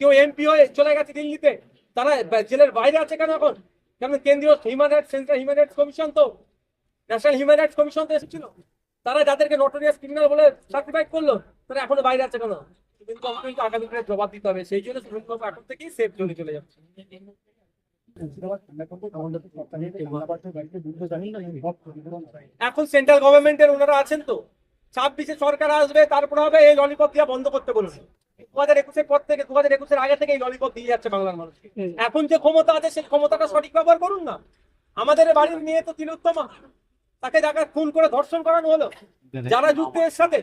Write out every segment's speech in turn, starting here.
কেউ এমপি হয়ে চলে গেছে দিল্লিতে? তারা জেলের বাইরে আছে কেন এখন? কারণ কেন্দ্রীয় human rights central human rights commission তো। ন্যাশনাল হিউম্যান রাইটস কমিশন তো এসেছিল। তারা যাদেরকে নোটোরিয়াস ক্রিমিনাল বলে সার্টিফাইড করল, তারা এখনও বাইরে আছে কেন? জবাব দিতে হবে। সেই জন্য এখন চলে যাচ্ছে। এখন সেন্ট্রাল গভর্নমেন্টের ওনারা আছেন তো। ছাব্বিশে সরকার আসবে, তারপর হবে এই ললিপপ দিয়া বন্ধ করতে বলেছে দু হাজার একুশের পর থেকে দু হাজার একুশের আগে থেকে এই ললিপপ দিয়ে যাচ্ছে বাংলার মানুষ। এখন যে ক্ষমতা আছে সেই ক্ষমতাটা সঠিক ব্যবহার করুন না। আমাদের বাড়ির মেয়ে তো তিলোত্তমা। তাকে যাকে খুন করে ধর্ষণ করানো হলো যারা যুক্ত এর সাথে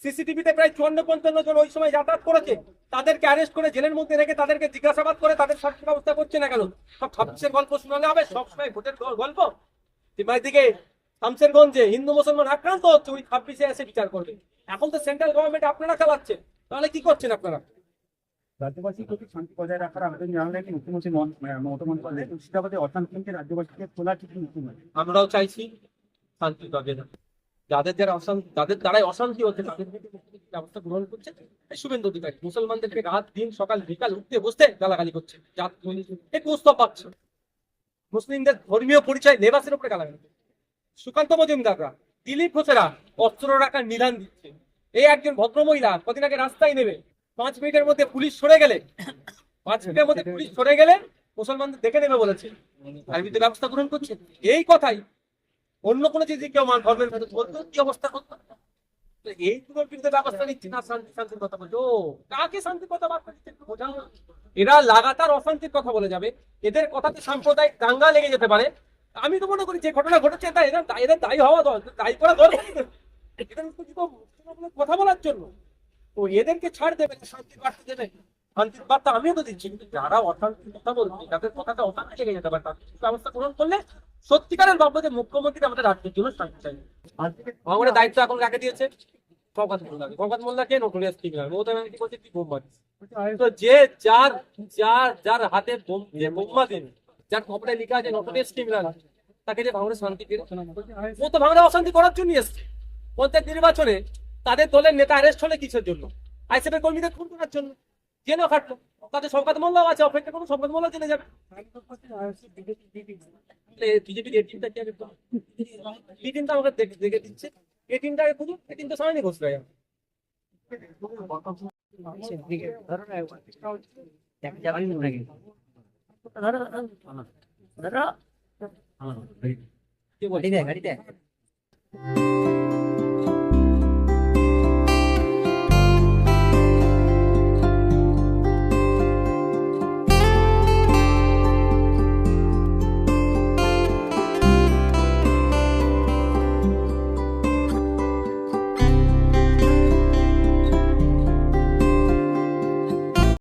সিসিটিভিতে প্রায় চুয়ান্ন পঞ্চান্ন জন ওই সময় যাতায়াত করেছে তাদেরকে অ্যারেস্ট করে জেলের মধ্যে রেখে তাদেরকে জিজ্ঞাসাবাদ করে তাদের শাস্তি ব্যবস্থা করছে না কেন? সব ছাব্বিশের গল্প শোনালে হবে সবসময় ভোটের গল্প। দিকে শামসেরগঞ্জে হিন্দু মুসলমান আক্রান্ত হচ্ছে উনি ছাব্বিশে এসে বিচার করবে। এখন তো সেন্ট্রাল গভর্নমেন্ট আপনারা চালাচ্ছেন তাহলে কি করছেন আপনারা? রাজ্যবাসীর প্রতি শান্তি বজায় রাখার আবেদন জানালেন মুখ্যমন্ত্রী মমতা মমতা বন্দ্যোপাধ্যায় মুর্শিদাবাদে অশান্তিকে রাজ্যবাসীকে খোলা মুখ্যমন্ত্রী আমরাও চাইছি শান্তি না যাদের যারা অশান্তি যাদের দ্বারাই অশান্তি হচ্ছে তাদের ব্যবস্থা গ্রহণ করছে। এই শুভেন্দু অধিকারী মুসলমানদেরকে রাত দিন সকাল বিকাল উঠতে বসতে গালাগালি করছে। জাত উৎসব পাচ্ছে। মুসলিমদের ধর্মীয় পরিচয় লেবাসের উপরে গালাগালি। সুকান্ত মজুমদাররা দিলীপ ঘোষেরা অস্ত্র রাখার নিধান দিচ্ছে। এই একজন ভদ্রমহিলা কদিন আগে রাস্তায় নেবে পাঁচ মিনিটের মধ্যে পুলিশ সরে গেলে, পাঁচ মিনিটের মধ্যে পুলিশ সরে গেলে মুসলমানদের দেখে নেবে বলেছে। তার বিরুদ্ধে ব্যবস্থা গ্রহণ করছে? এই কথাই অন্য কোনো যদি কেউ মান ধর্মের বলতো, কি অবস্থা করতো? আমি তো মনে করি যে ঘটনা ঘটেছে এটা এদের এদের দায়ী হওয়া দরকার দায়ী করা দরকার কথা বলার জন্য। তো এদেরকে ছাড় দেবে, শান্তির বার্তা দেবে। শান্তির বার্তা আমিও তো দিচ্ছি, কিন্তু যারা অশান্তির কথা বলছে যাদের কথাটা অশান্তি লেগে যেতে পারে। তাদের ব্যবস্থা গ্রহণ করলে সত্যিকারের ভাববো যে মুখ্যমন্ত্রী আমাদের রাজ্যের জন্য শান্তি চাই। আমাদের দায়িত্ব এখন কাকে দিয়েছে? তাকে যে ভাঙড়ে শান্তি ফিরে ও তো ভাঙড়ে অশান্তি করার জন্য এসছে। পঞ্চায়েত নির্বাচনে তাদের দলের নেতা অ্যারেস্ট হলে কিসের জন্য? আইসিএফের কর্মীদের খুন করার জন্য। জেনেও খাটলো তাদের শওকাত মোল্লাও আছে অপেক্ষা করুন শওকাত মোল্লা জেনে যাবে। বিজেপির এই টিমটা কি এই টিমটা আমাকে দেখে দিচ্ছে। এই খুঁজুন এই টিমটা সামনে ঘোষ রায় কি বলছিস?